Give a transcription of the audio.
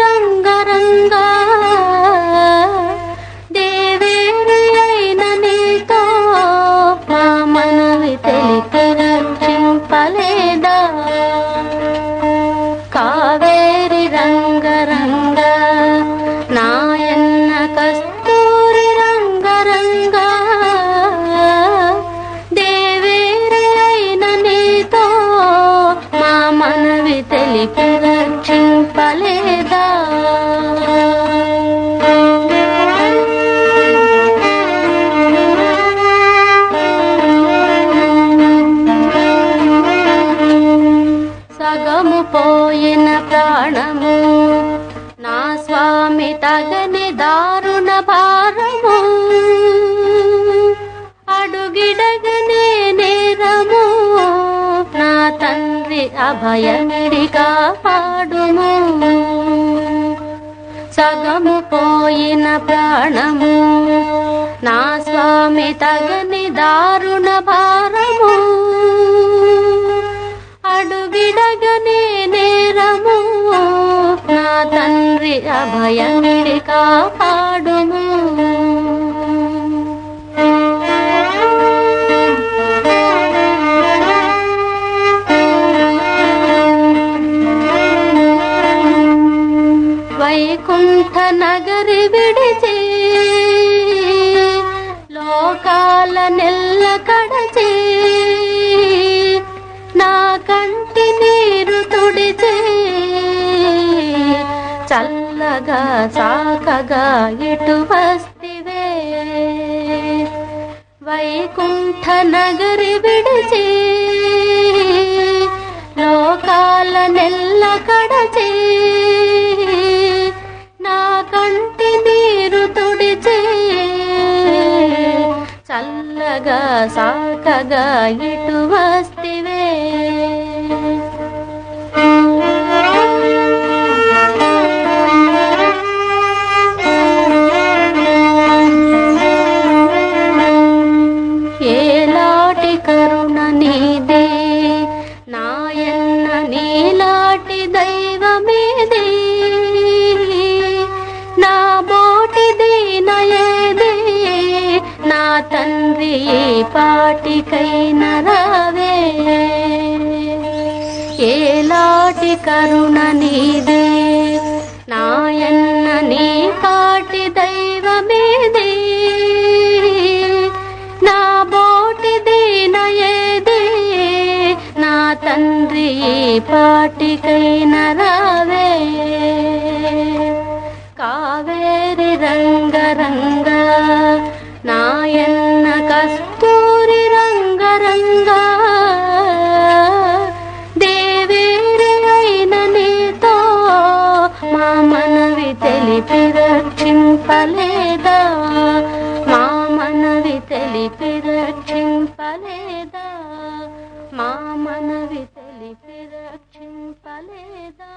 రంగరంగా దేవేరి అయిన నీతో మా మనవి తెలిపి రక్షింపలేదా? కావేరి రంగరంగ నాయన్న కస్తూరి రంగరంగ తెలిపి రక్షి సగము పోయిన ప్రాణము. నా స్వామి తగని దారుణ భారము. అడుగిడగనే నేరము. నా తండ్రి అభయమిడి కాపాడుము. సగము పోయిన ప్రాణము. నా స్వామి తగని దారుణ భారము. కాపాడుము. వైకుంఠ నగరి విడిచి లోకాల నెల్ల కడచి చల్లగా సాకగా ఇటు వస్తివే. వైకుంఠ నగరి విడిచి లోకాల నెల్ల కడచి నా కంటి నీరు తుడిచి చల్లగా సాకగా ఇటు వస్తివే. నా తండ్రి ఈ పాటికైన రావే. ఏలాటి కరుణ నీదే నాయన్న నీ పాటి దైవమేదే. నా బోటి దీనయేదే నా తండ్రి ఈ పాటికైన రావే. కావేరి రంగరంగ తెలిపలేదా మా మనవి తెలిపి రక్షింపలేదా? మా మనవి తెలిపి రక్షింపలేదా?